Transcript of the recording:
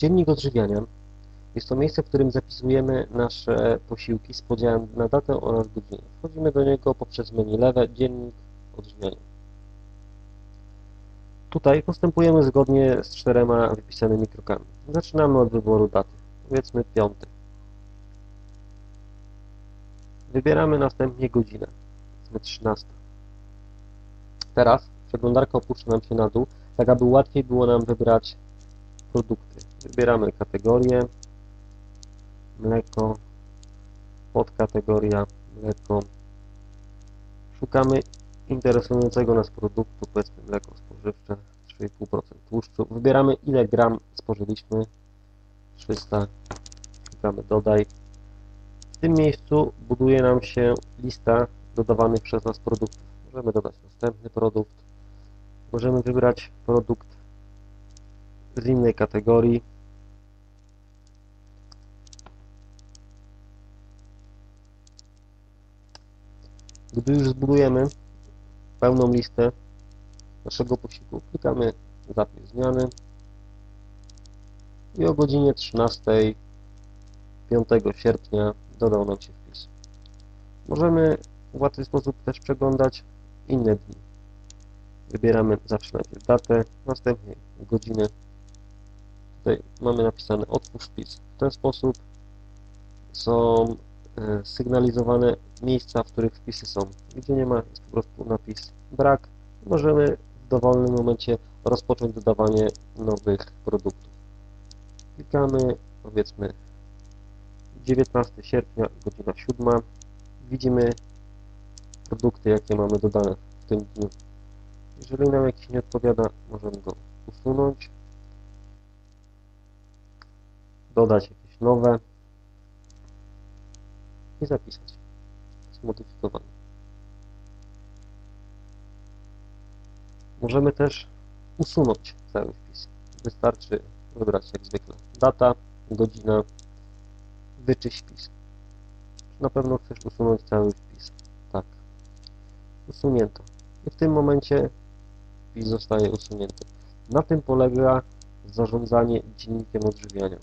Dziennik odżywiania jest to miejsce, w którym zapisujemy nasze posiłki z podziałem na datę oraz godzinę. Wchodzimy do niego poprzez menu lewe Dziennik odżywiania. Tutaj postępujemy zgodnie z czterema wypisanymi krokami. Zaczynamy od wyboru daty, powiedzmy piąty. Wybieramy następnie godzinę, powiedzmy 13. Teraz przeglądarka opuszcza nam się na dół, tak aby łatwiej było nam wybrać produkty. Wybieramy kategorię, mleko, podkategoria mleko. Szukamy interesującego nas produktu, powiedzmy mleko spożywcze, 3,5% tłuszczu. Wybieramy ile gram spożyliśmy, 300, klikamy dodaj. W tym miejscu buduje nam się lista dodawanych przez nas produktów. Możemy dodać następny produkt, możemy wybrać produkt z innej kategorii. Gdy już zbudujemy pełną listę naszego posiłku, klikamy zapis zmiany i o godzinie 13 5 sierpnia dodał nam się wpis. Możemy w łatwy sposób też przeglądać inne dni. Wybieramy zawsze najpierw datę, następnie godzinę. Tutaj mamy napisane otwórz wpis. W ten sposób są e, sygnalizowane miejsca, w których wpisy są. Gdzie nie ma, jest po prostu napis brak. Możemy w dowolnym momencie rozpocząć dodawanie nowych produktów. Klikamy, powiedzmy 19 sierpnia, godzina 7. Widzimy produkty, jakie mamy dodane w tym dniu. Jeżeli nam jakiś nie odpowiada, możemy go usunąć, dodać jakieś nowe i zapisać zmodyfikowane. Możemy też usunąć cały wpis. Wystarczy wybrać jak zwykle data, godzina, wyczyść wpis. Na pewno chcesz usunąć cały wpis? Tak. Usunięto. I w tym momencie wpis zostaje usunięty. Na tym polega zarządzanie dziennikiem odżywiania.